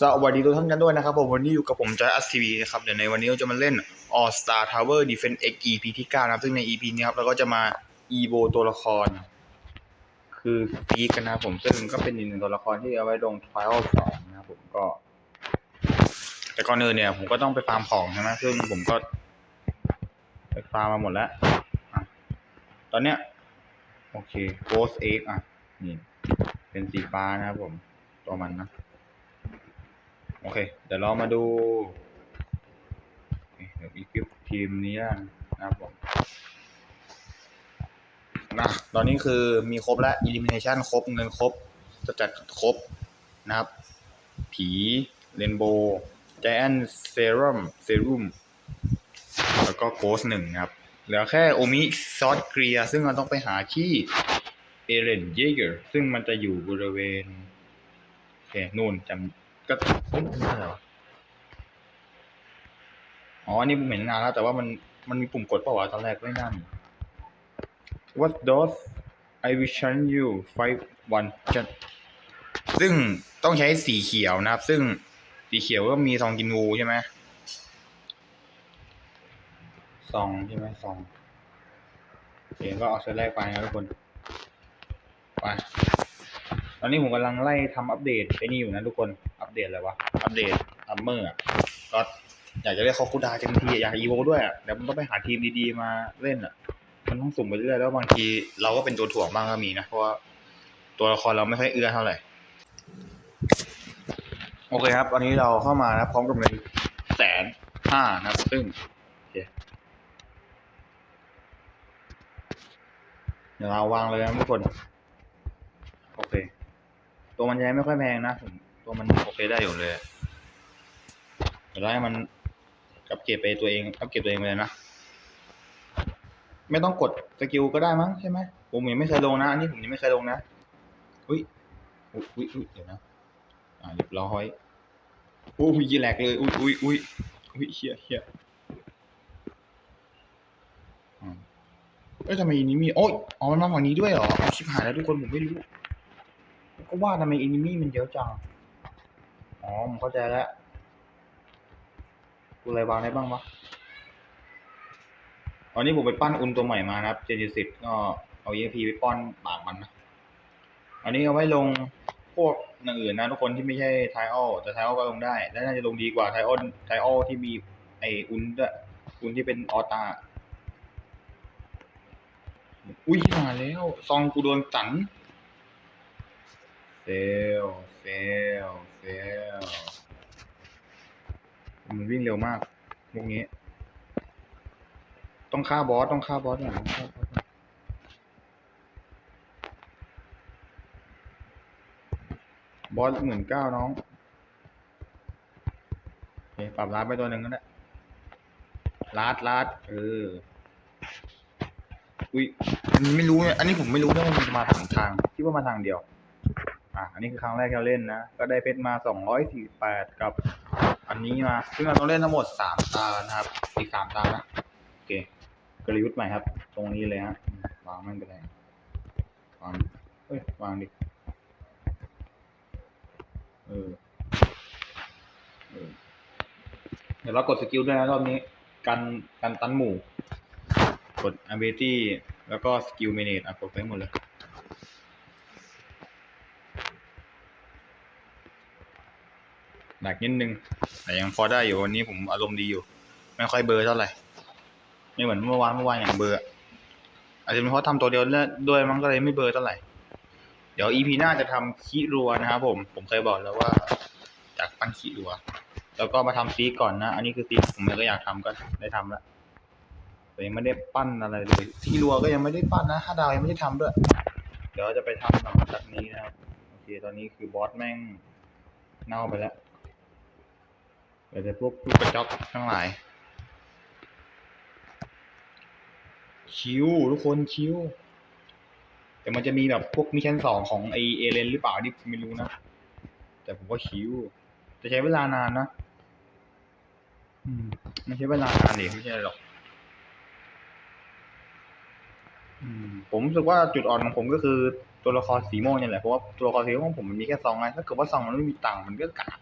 สวัสดีทุกท่านกันด้วยนะครับผมวันนี้อยู่กับผมจอยอัสทีวีนะครับเดี๋ยวในวันนี้เราจะมาเล่น All Star Tower Defense X EP ที่9นะครับซึ่งใน EP นี้ครับเราก็จะมา EVO ตัวละคร คือพีกันนะครับผมซึ่งก็เป็นอีกหนึ่งตัวละครที่เอาไว้ลง Trial 2นะครับผมก็ แต่ก่อนอื่นเนี่ย ผมก็ต้องไปฟาร์มของใช่ไหมซึ่งผมก็ไปฟาร์มมาหมดแล้วตอนเนี้ยโอเค Ghost Egg อะนี่เป็นสีฟ้านะครับผมตัวมันนะ โอเค เดี๋ยวเรามาดูเดี๋ยวอีกิปทีมนี้นะครับผมนะตอนนี้คือมีครบแล้ว elimination ครบ เงินครบจะจัดครบนะครับ ผีเรนโบว์ไจแอนเซรั่มเซรุ่มแล้วก็โกสหนึ่งครับ เหลือแค่โอมิซอสเกรีย ซึ่งเราต้องไปหาที่เอเรนเยเกอร์ซึ่งมันจะอยู่บริเวณโอเคนู่นจำ ก็เฮ้ยอันนี้อะไรวะอ๋ออันนี้ผมเห็นนานแล้ว แต่ว่ามันมันมีปุ่มกดเปล่าวะตอนแรกไม่นั่น What does I vision you five one จะซึ่งต้องใช้สีเขียวนะครับ ซึ่งสีเขียวก็มีซองกินวูใช่ไหมซองใช่ไหมซองโอเคก็เอาเซตแรกไปนะทุกคนไปตอนนี้ผมกำลังไล่ทำอัปเดตไอ้นี่อยู่นะทุกคนอัปเดตอะไรวะ อัปเดตอัมเมอร์ก็อยากจะได้คอคูดาเต็มทีอยากอีโวด้วยอะเดี๋ยวมันต้องไปหาทีมดีๆมาเล่นอะ มันต้องสุ่มไปเรื่อยแล้วบางทีเราก็เป็นตัวถ่วงบ้างก็มีนะ เพราะว่าตัวละครเราไม่ค่อยเอื้อเท่าไหร่ โอเคครับตอนนี้เราเข้ามานะพร้อมกับเงินแสนห้านะครับ ซึ่งโอเคเดี๋ยวเราวางเลยนะทุกคน โอเค ตัวมันยังไม่ค่อยแพงนะผม ตัวมันโอเคได้อยู่เลยเดี๋ยวเราให้มันกับเก็บไปตัวเองกับเก็บตัวเองไปเลยนะ ไม่ต้องกดสกิลก็ได้มั้งใช่ไหมผมยังไม่เคยลงนะ อันนี้ผมยังไม่เคยลงนะ อุ้ย อุ้ยอุ้ยเดี๋ยวนะ อ่าเรียบร้อยอุ้ยยีแหลกเลย อุ้ยอุ้ยอุ้ยอุ้ยเฮียเฮียเอ้ยทำไมอันนี้มี โอ้ยอ๋อมันมาฝั่งนี้ด้วยเหรอชิบหายแล้วทุกคนผมไม่รู้ ก็ว่าทำไมอินิมี่มันเยอะจัง อ๋อผมเข้าใจแล้วกูอะไรวางได้บ้างวะตอนนี้ผมไปปั้นอุนตัวใหม่มานะครับเจนจิสิบก็เอาเอพีไปป้อนปากมันนะ อันนี้เอาไว้ลงพวกอย่างอื่นนะทุกคนที่ไม่ใช่ไทออลแต่ไทออลก็ลงได้ และน่าจะลงดีกว่าไทออลไทออลที่มีไออุนด้วยอุนที่เป็นออตา อุ้ยมาแล้ว ซองกูโดนตันเซลเซล เซลมันวิ่งเร็วมากพวกนี้ ต้องฆ่าบอส ต้องฆ่าบอสหน่อยต้องฆ่าบอสหน่อยบอสหมื่นเก้าน้องโอเคปรับลาดไปตัวหนึ่งก็ได้ลาดลาดเออ อุ้ยอันนี้ไม่รู้เนี่ยอันนี้ผมไม่รู้นะว่ามันจะมาทางทาง คิดว่ามาทางเดียว อะอันนี้คือครั้งแรกที่เราเล่นนะ ก็ได้เพชรมาสองร้อยสี่แปดกับ อันนี้มาซึ่งเราต้องเล่นทั้งหมดสามตานะครับ อีกสามตานะ โอเคกลยุทธ์ใหม่ครับ ตรงนี้เลยฮะวางไม่เป็นไรวางเอ้ยวางดิเออเออ เดี๋ยวเรากดสกิลด้วยนะรอบนี้ กันกันตันหมู่ กด ability แล้วก็ skill manage อะกดไปหมดเลย หนักนิดนึง แต่ยังพอได้อยู่วันนี้ผมอารมณ์ดีอยู่ ไม่ค่อยเบอร์เท่าไหร่ไม่เหมือนเมื่อวานเมื่อวานอย่างเบอร์ออาจจะเป็นเพราะทำตัวเดียวด้วยมันก็เลยไม่เบอร์เท่าไหร่ เดี๋ยว EP หน้าจะทำขี้รัวนะครับผม ผมเคยบอกแล้วว่าจากปั้นขี้รัว แล้วก็มาทำซีก่อนนะ อันนี้คือซีผมก็อยากทำก็ได้ทำแล้วแต่ยังไม่ได้ปั้นอะไรเลยซีรัวก็ยังไม่ได้ปั้นนะห้าดาวยังไม่ได้ทำด้วย เดี๋ยวจะไปทำหลังจากนี้นะครับ โอเค ตอนนี้คือบอสแม่งเน่าไปแล้ว เดี๋ยวจะพวกลูกกระจอกทั้งหลายชิวทุกคนชิว แต่มันจะมีแบบพวกมิชชั่นสองของไอเอเลนหรือเปล่าที่ไม่รู้นะ แต่ผมว่าชิวจะใช้เวลานานนะอืมไม่ใช่เวลานานดิไม่ใช่หรอกอืมผมรู้สึกว่าจุดอ่อนของผมก็คือตัวละครสีม่วงเนี่ยแหละเพราะว่าตัวละครสีม่วงของผมมันมีแค่ซองไงถ้าเกิดว่าซองมันไม่มีตังค์มันก็กาก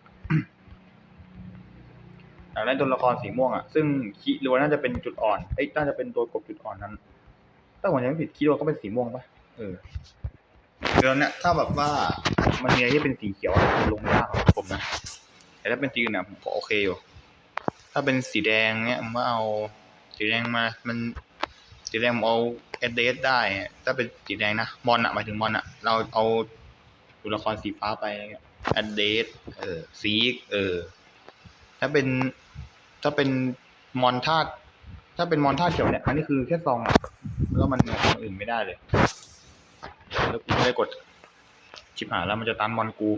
อยากได้ตัวละครสีม่วงอะซึ่งคิรัวน่าจะเป็นจุดอ่อนเอ้ยน่าจะเป็นตัวกบจุดอ่อนนั้นถ้าผมจำไม่ผิดคิรัวก็เป็นสีม่วงปะเออเดี๋ยวเนี่ยถ้าแบบว่ามันมีอะไรที่เป็นสีเขียวมันลงยากสำหรับผมนะแต่ถ้าเป็นสีอื่นเนี่ยผมก็โอเคอยู่ถ้าเป็นสีแดงเนี่ยผมว่าเอา สีแดงมา มันสีแดงผมเอาเอเดสได้ ถ้าเป็นสีแดงนะมอนอะหมายถึงมอนอะเราเอาตัวละครสีฟ้าไปอะไรเงี้ยเอเดสเออซีกเออ ถ้าเป็น ถ้าเป็นมอนธาตุถ้าเป็นมอนธาตุเขียวเนี่ย อันนี้คือแค่ซองแล้วมันอื่นไม่ได้เลย แล้วกูไม่ได้กดชิบหายแล้วมันจะตันมอนกู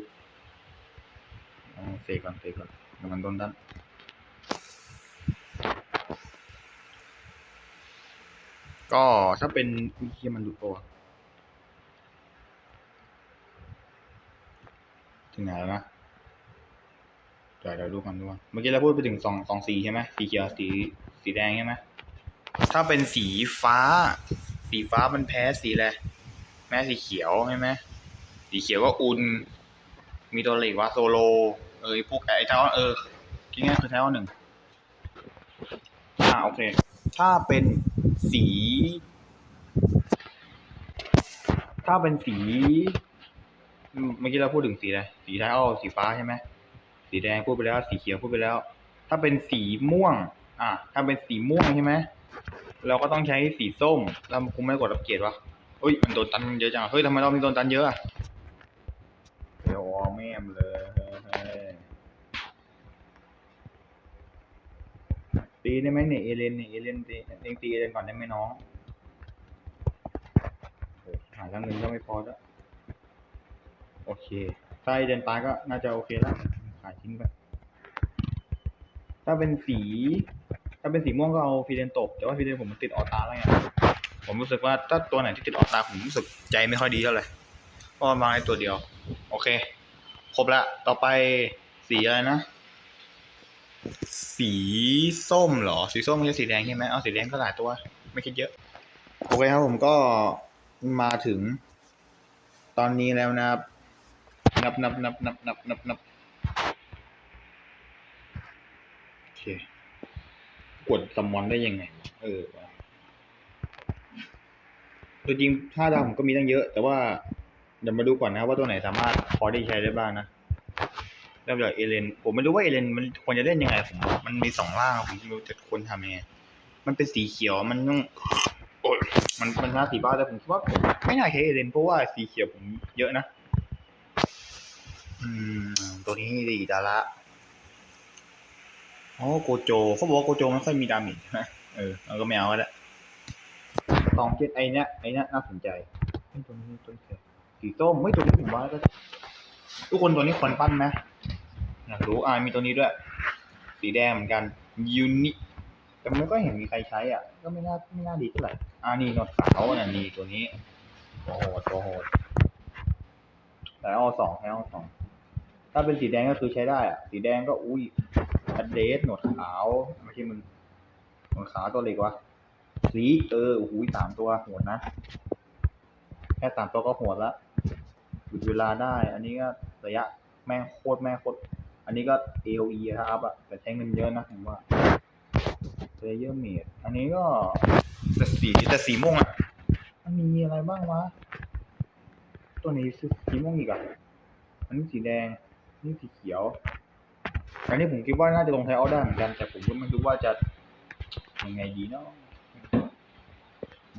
เสกก่อนเสกก่อนเดี๋ยวมันโดนตันก็ถ้าเป็นอุ้ยเฮียมันหลุตัวถึงไหนแล้วนะ เดี๋ยวเดี๋ยวดูกันดูกันเมื่อกี้เราพูดไปถึงสองสองสีใช่ไหมสีเขียวสีสีแดงใช่ไหมถ้าเป็นสีฟ้า สีฟ้ามันแพ้สีอะไรแม้สีเขียวใช่ไหมสีเขียวก็อุ่นมีตัวอะไรอีกวะโซโล เออพวกไอ้เท้าเออที่ง่ายคือเท้าหนึ่งอ่าโอเค ถ้าเป็นสี ถ้าเป็นสี เมื่อกี้เราพูดถึงสีอะไรสีไทยอ้อสีฟ้าใช่ไหม สีแดงพูดไปแล้ว สีเขียวพูดไปแล้ว ถ้าเป็นสีม่วง อะถ้าเป็นสีม่วงใช่ไหมเราก็ต้องใช้สีส้มแล้วกูไม่กดรับเกียรติวะเฮ้ยมันโดนตันเยอะจังเฮ้ยทำไมเรามีโดนตันเยอะอะเดี๋ยวอแม่มเลยตีได้ไหมเนี่ยเอเลนเนี่ยเอเลนตีเองตีเอเลนก่อนได้ไหมน้องหาแล้วเงินก็ไม่พอแล้วโอเคถ้าเอเลนตายก็น่าจะโอเคแล้ว ขายทิ้งไป ถ้าเป็นสี ถ้าเป็นสีม่วงก็เอาฟีเดนตก แต่ว่าฟีเดนผมมันติดออตาแล้วไง ผมรู้สึกว่าถ้าตัวไหนที่ติดออตาผมรู้สึกใจไม่ค่อยดีเท่าไหร่เพราะมันมาในตัวเดียว โอเค ครบละ ต่อไปสีอะไรนะ สีส้มเหรอ สีส้มไม่ใช่สีแดงใช่ไหมเอาสีแดงก็หลายตัว ไม่คิดเยอะ โอเคครับผมก็มาถึง ตอนนี้แล้วนะครับ นับนับนับนับนับนับนับโอเค กดซัมมอนได้ยังไง เออตัวจริงท่าดาวผมก็มีตั้งเยอะ แต่ว่าเดี๋ยวมาดูก่อนนะว่าตัวไหนสามารถพอได้ใช้ได้บ้างนะเริ่มจากเอเลนผมไม่รู้ว่าเอเลนมันควรจะเล่นยังไงผมมันมีสองล่างผมไม่รู้จะควรทำยังไงมันเป็นสีเขียวมันต้องโอ้ยมันมันน่าสีบ้าแต่ผมคิดว่าผมไม่น่าใช้เอเลนเพราะว่าสีเขียวผมเยอะนะ อืม ตัวนี้ดีดาระ อ๋อโกโจเขาบอกว่าโกโจไม่ค่อยมีดาเมจใช่ไหมเออเราก็ไม่เอาก็ได้สองเจ็ดไอเนี้ยไอเนี้ยน่าสนใจตัวนี้ตัวนี้สีส้มไม่ตัวนี้ผมว่าก็ทุกคนตัวนี้ควรปั้นไหมอยากรู้อ่ามีตัวนี้ด้วย สีแดงเหมือนกันยูนิแต่ไม่ก็เห็นมีใครใช้อะ ก็ไม่น่าไม่น่าดีเท่าไหร่อ่านี่หนวดขาวน่ะนี่ตัวนี้โอ้โหตัวโหดแต่เอาสองให้เอาสองถ้าเป็นสีแดงก็คือใช้ได้อะ สีแดงก็อุ้ย ดเดสหนวดขาวไม่ใช่มึงหนวดขาวตัวเล็กวะสีเออโอ้โหสามตัวโหดนะ แค่สามตัวก็โหดละหยุดเวลาได้ อันนี้ก็ระยะแม่งโคตรแม่งโคตรอันนี้ก็ AOE ครับอะแต่ใช้เงินเยอะนะผมว่าเพลเยอร์เมดอันนี้ก็แต่สีแต่สีม่วงอะมันมีอะไรบ้างวะ ตัวนี้สีม่วงอีกอะอันนี้สีแดง นี่สีเขียว อันนี้ผมคิดว่าน่าจะลงไทยเอาได้เหมือนกัน แต่ผมก็ไม่รู้ว่าจะยังไงดีเนาะ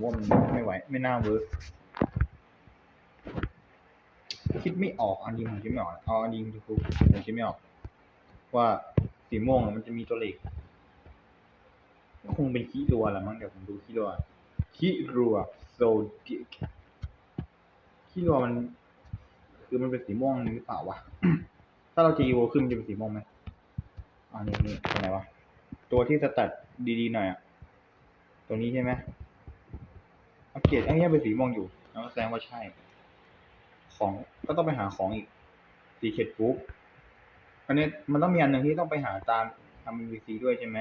ว่ามันไม่ไหว ไม่น่าเวิร์กคิดไม่ออกอันนี้ผมคิดไม่ออกเอาอันนี้ผมคิดไม่ออก ว่าสีม่วงมันจะมีตัวเลขก็คงเป็นคีรัวแหละมั้งเดี๋ยวผมดูคีรัวคีรัวโซดิกคีรัวมัน คือมันเป็นสีม่วงหรือเปล่าวะถ้าเราจะอีโวขึ้นมันจะเป็นสีม่วงไหม อันนี้นี่ตัวไหนวะ ตัวที่สตัดดีๆหน่อยอะตัวนี้ใช่ไหมอัปเกรดอันนี้เป็นสีม่วงอยู่แล้วแสดงว่าใช่ ของก็ต้องไปหาของอีกสีเข็ดปุ๊บอันนี้มันต้องมีอันหนึ่งที่ต้องไปหาตามทำ MVC ด้วยใช่ไหม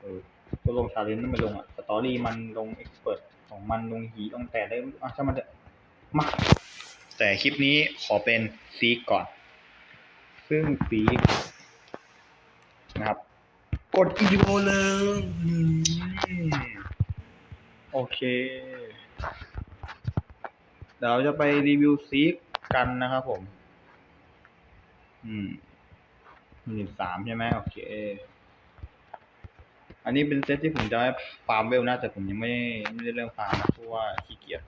เออตัวลงชาเลนจ์นั่นไม่ลงอะ สตอรี่มันลงเอ็กซ์เพรสของมันลงหีลงแต่ได้อะถ้ามันจะมาแต่คลิปนี้ขอเป็นซีก่อน ซึ่งซี กนะครับกดอีโวเลยอืมโอเค เดี๋ยวจะไปรีวิวซีกกันนะครับผม อืมหนึ่งสามใช่ไหมโอเค อันนี้เป็นเซตที่ผมจะให้ฟาร์มเวลนะแต่ผมยังไม่ไม่ได้เริ่มฟาร์มนะเพราะว่าขี้เกียจ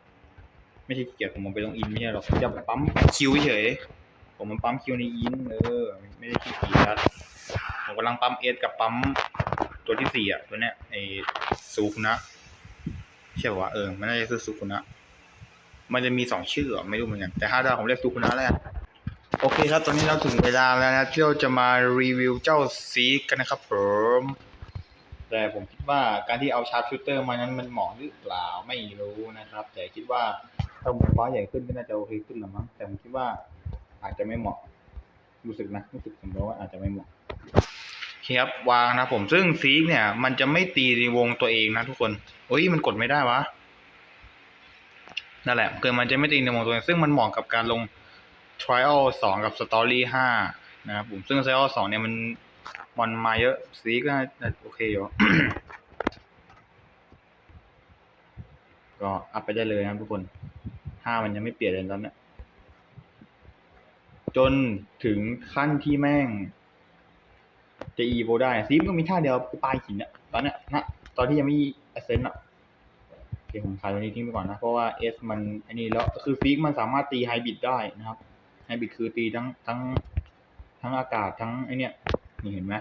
ไม่ใช่ขี้เกียจผมเอาไปลงอินไม่ใช่หรอกจะปั๊มคิวเฉย ผมมันปั๊มคิวในอินเออ ไม่ได้ขี้เกียจ ผมกำลังปั๊มเอสกับปั๊มตัวที่สี่อะ ตัวเนี้ยไอซูคุนะใช่ปะวะเออมันน่าจะคือซูคุนะมันจะมีสองชื่อไม่รู้เหมือนกัน แต่ถ้าเราผมเรียกซูคุนะแล้วกันโอเคครับ ตอนนี้เราถึงเวลาแล้วนะที่เราจะมารีวิวเจ้าซีกันนะครับผมแต่ผมคิดว่าการที่เอาชาร์ปชูเตอร์มานั้นมันเหมาะหรือเปล่าไม่รู้นะครับ แต่คิดว่าถ้ามุนฟ้าใหญ่ขึ้นก็น่าจะโอเคขึ้นหรือมั้งแต่ผมคิดว่าอาจจะไม่เหมาะรู้สึกนะรู้สึกสมมติว่าอาจจะไม่เหมาะ เคครับวางนะผมซึ่งซีกเนี่ย มันจะไม่ตีในวงตัวเองนะทุกคนเฮ้ยมันกดไม่ได้วะนั่นแหละคือมันจะไม่ตีในวงตัวเองซึ่งมันเหมาะกับการลง Trial สองกับ Story ห้านะครับผมซึ่ง Trial สองเนี่ยมันมันมาเยอะสีก็โอเคอยู่ก็อัพไปได้เลยนะทุกคนห้ามันยังไม่เปลี่ยนเลยตอนนี้จนถึงขั้นที่แม่ง จะอีโวได้ซีมก็มีท่าเดียวคือปลายหินอะตอนเนี้ยนะตอนที่ยังไม่อเซนอะโอเคผมขายตัวนี้ทิ้งไปก่อนนะ เพราะว่าเอสมันอันนี้แล้วคือฟีกมันสามารถตีไฮบิดได้นะครับไฮบิดคือตีทั้งทั้งทั้งอากาศทั้งไอเนี้ยนี่เห็นไหม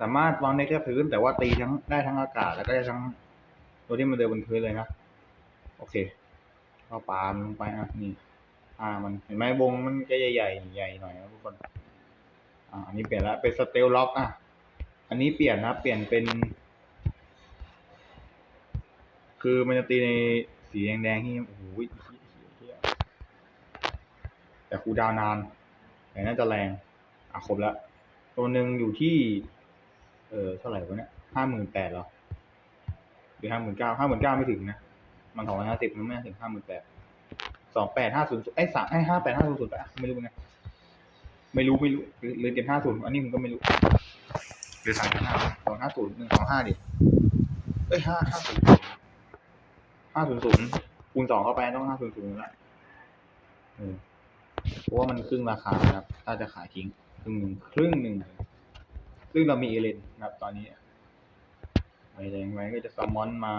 สามารถวางได้แค่พื้นแต่ว่าตีทั้งได้ทั้งอากาศแล้วก็ได้ทั้งตัวที่มันเดินบนพื้นเลยนะโอเคก็ปาล์มลงไปอะนี่อ่ามันเห็นไหมวงมันจะใหญ่ใหญ่ใหญ่หน่อยนะทุกคน อันนี้เปลี่ยนแล้วเป็นสเตลล็อกอะ อันนี้เปลี่ยนนะเปลี่ยนเป็น คือมันจะตีในสีแดงๆที่โอ้โหแต่คูดาวนาน แต่น่าจะแรง อะครบแล้ว ตัวหนึ่งอยู่ที่ เออเท่าไหร่วะเนี่ยห้าหมื่นแปดหรอหรือห้าหมื่นเก้าห้าหมื่นเก้าไม่ถึงนะ มันสองร้อยห้าสิบมันไม่ถึงห้าหมื่นแปดสองแปดห้าศูนย์ไอ้สามไอ้ห้าแปดห้าศูนย์ศูนย์แปดไม่รู้ไง ไม่รู้ไม่รู้หรือหรือเจ็ดห้าศูนย์อันนี้ผมก็ไม่รู้ หรือสามห้าสองห้าศูนย์หนึ่งสองห้าดิเอ้ยห้าห้าศูนย์ห้าศูนย์ศูนย์คูณสองเข้าไปต้องห้าศูนย์ศูนย์ละเออเพราะว่ามันครึ่งราคาครับ ถ้าจะขายทิ้งครึ่งหนึ่งครึ่งหนึ่งซึ่งเรามีเอเลนนะครับ ตอนนี้ไอแดงไว้ก็จะซัมมอนมา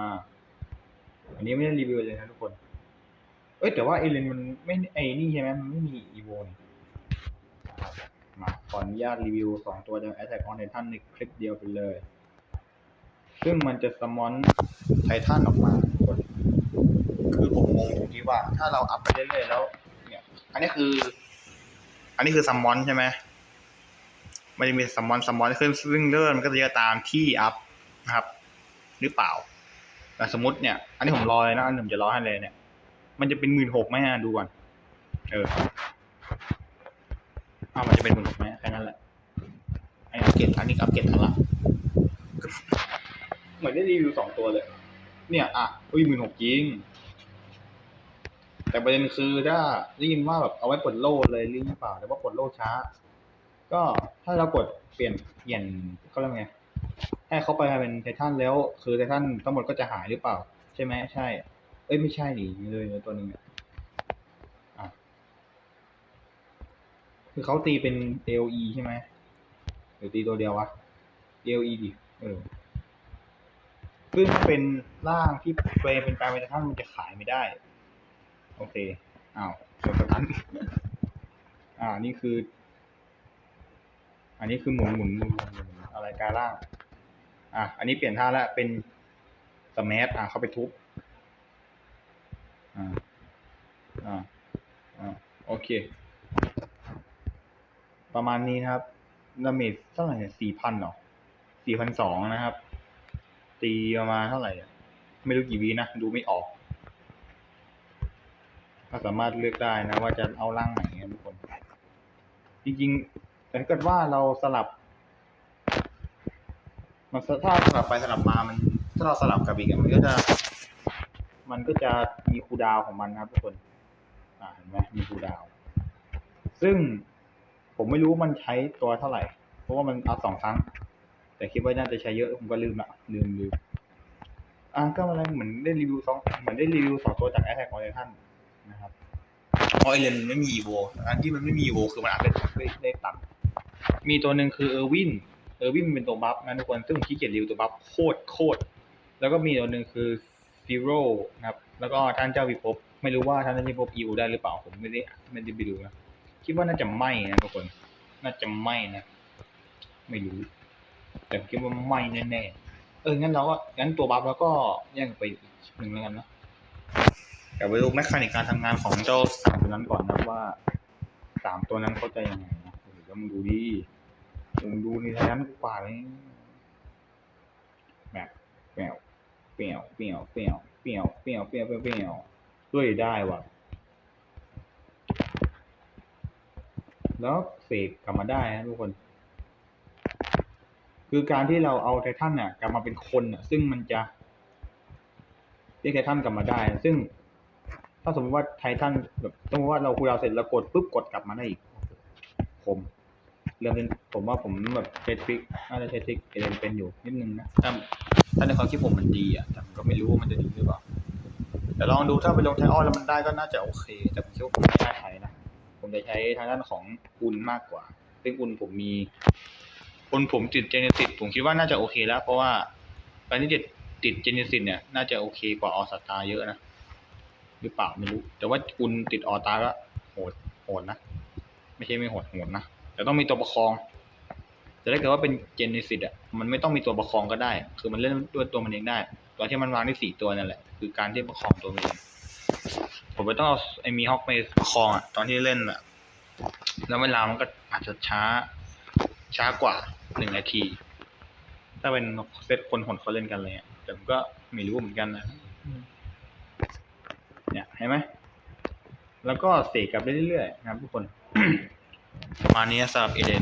อันนี้ไม่ได้รีวิวเลยนะทุกคน เอ้ยแต่ว่าเอเลนมันไม่ไอ้นี่ใช่ไหมมันไม่มีอีโวนี่ มาขออนุญาตรีวิวสองตัวจาก Attack on Titan ในคลิปเดียวไปเลย ซึ่งมันจะสมอนไททันออกมาคนคือผมงงตรงที่ว่า ถ้าเราอัพไปเรื่อยๆแล้ว เนี่ย อันนี้คือ อันนี้คือซัมอนใช่ไหมมันจะมีซัมอนซัมอนขึ้นซึ่งเลื่อนมันก็จะเยอะตามที่อัพนะครับ หรือเปล่าแต่สมมติเนี่ย อันนี้ผมรอเลยนะอันนี้ผมจะรอให้เลยเนี่ย มันจะเป็นหมื่นหกไหมอะดูก่อน เออ เอามันจะเป็นหมื่นหกไหมแค่นั้นแหละไอ้อัปเกรดทันนี่อัปเกรดทันละเหมือนได้รีวิวสองตัวเลย เนี่ย อะอุ้ยหมื่นหกจริง แต่ประเด็นคือถ้าได้ยินว่าแบบเอาไว้ปลดโล่เลยหรือเปล่าแต่ว่าปลดโล่ช้า ก็ถ้าเรากดเปลี่ยนเปลี่ยนเขาเรียกไงให้เขาไปเป็นไททันแล้ว คือไททันทั้งหมดก็จะหายหรือเปล่า ใช่ไหมใช่ เอ้ยไม่ใช่ดิมีเลยตัวหนึ่งเนี่ยอะ คือเขาตีเป็น AOE ใช่ไหมหรือตีตัวเดียววะ AOE ดิเออซึ่งเป็นร่างที่เปลเป็นกลายเป็นททันมันจะขายไม่ได้ โอเคอ้าวจบนั้นอ่านี่คือ อันนี้คือหมุนหมุนหมุนหมุนอะไรกายร่าง อะอันนี้เปลี่ยนท่าแล้วเป็นสแมัอะเข้าไปทุบอ่าอ่าอ่าโอเค ประมาณนี้นะครับดาเมจเท่าไหร่สี่พันหรอสี่พันสองนะครับ ตีประมาณเท่าไหร่ไม่รู้กี่วีนะ ดูไม่ออก ก็สามารถเลือกได้นะ ว่าจะเอาร่างไหนนะทุกคน จริงๆแต่ถ้าเกิดว่าเราสลับมันถ้าสลับไปสลับมา มัน ถ้าเราสลับกับอีกมันก็จะ มันก็จะมีคูดาวของมันนะครับทุกคน อ่าเห็นไหมมีคูดาว ซึ่ง ผมไม่รู้มันใช้ตัวเท่าไหร่ราะว่ามันเอาสองครั้ง แต่คิดว่าน่าจะใช้เยอะผมก็ลืมละลืมลืมอะก็อะไรเหมือนได้รีวิวสองเหมือนได้รีวิวสองตัวจากแอ t แทกออเรนทันนะครับเพราะไอเลนไม่มีอีโวอันที่มันไม่มีอีโวคือมันอัพได้ได้ได้ต่ำมีตัวหนึ่งคือเออร์วินเออร์วินมันเป็นตัวบัฟนะทุกคนซึ่งผมขี้เกียจรีวิวตัวบัฟโคตรโคตรแล้วก็มีตัวหนึ่งคือซีโร่นะครับ แล้วก็ท่านเจ้าวิภพไม่รู้ว่าท่านเจ้าวิภพอีวได้หรือเปล่าผมไม่ได้ไม่ได้ไปดูนะ คิดว่าน่าจะไหมนะทุกคน น่าจะไหมนะ ไม่รู้ แต่คิดว่าไหม่แน่ๆ เออ งั้นเราก็งั้นตัวบัฟแล้วก็แย่งไปอีกหนึ่งแล้วกันนะแต่ไปดูแมคคานิกการทำงานของเจ้าสามตัวนั้นก่อนนะว่าสามตัวนั้นเขาจะยังไงนะเดี๋ยวมึงดูดิมึงดูในทั้งนั้นกูป่าเลยแบบเปรี้ยวเปรี้ยวเปรี้ยวเปรี้ยวเปรี้ยวเปรี้ยวเปรี้ยวเปรี้ยวเปี้ยวด้วยได้ว่ะ แล้วเสกกลับมาได้นะทุกคน คือการที่เราเอาไททันเนี่ยกลับมาเป็นคนอะ ซึ่งมันจะเรียกไททันกลับมาได้ ซึ่ง ถ้าสมมติว่าไททันแบบสมมติว่าเราคูลดาวเสร็จแล้วกดปุ๊บกดกลับมาได้อีก ผมเริ่มเป็นผมว่าผมแบบใช้ทริคน่าจะใช้ทริคเอเลนเป็นอยู่นิดนึงนะถ้าถ้าในความคิดผมมันดีอะแต่ผมก็ไม่รู้ว่ามันจะดีหรือเปล่าแต่ลองดูถ้าไปลงไทออนแล้วมันได้ก็น่าจะโอเค แต่ผมคิดว่าผมไม่น่าใช้นะ ผมจะใช้ทางด้านของอุนมากกว่า ซึ่งอุนผมมีอุนผมติดเจเนซิสผมคิดว่าน่าจะโอเคแล้ว เพราะว่าการที่ติดติดเจเนซิสเนี่ยน่าจะโอเคกว่าออสตาเยอะนะหรือเปล่าไม่รู้ แต่ว่าอุนติดออตาก็โหดโหดนะ ไม่ใช่ไม่โหดโหดนะแต่ต้องมีตัวประคองแต่ถ้าเกิดว่าเป็นเจเนซิสอะมันไม่ต้องมีตัวประคองก็ได้ คือมันเล่นด้วยตัวมันเองได้ ตัวที่มันวางได้สี่ตัวนั่นแหละ คือการที่ประคองตัวมันเอง ผมไม่ต้องเอาไอ้มีฮอกไปประคองอะตอนที่เล่นอะแล้วเวลามันก็อาจจะช้า ช้ากว่าหนึ่งนาที ถ้าเป็นเซตคนหนเขาเล่นกันเลยอะแต่ผมก็ไม่รู้เหมือนกันนะเนี่ยเห็นไหมแล้วก็เสกกลับเรื่อยๆนะครับทุกคนมาณนี้ยสำหรับเอเดน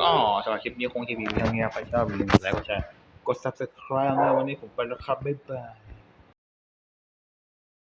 ก็สำหรับคลิปนี้คงจะมีเพียงเท่านี้ครับใครชอบอย่าลืมกดไลค์กดแชร์กด subscribe นะวันนี้ผมไปแล้วครับ บ๊ายบาย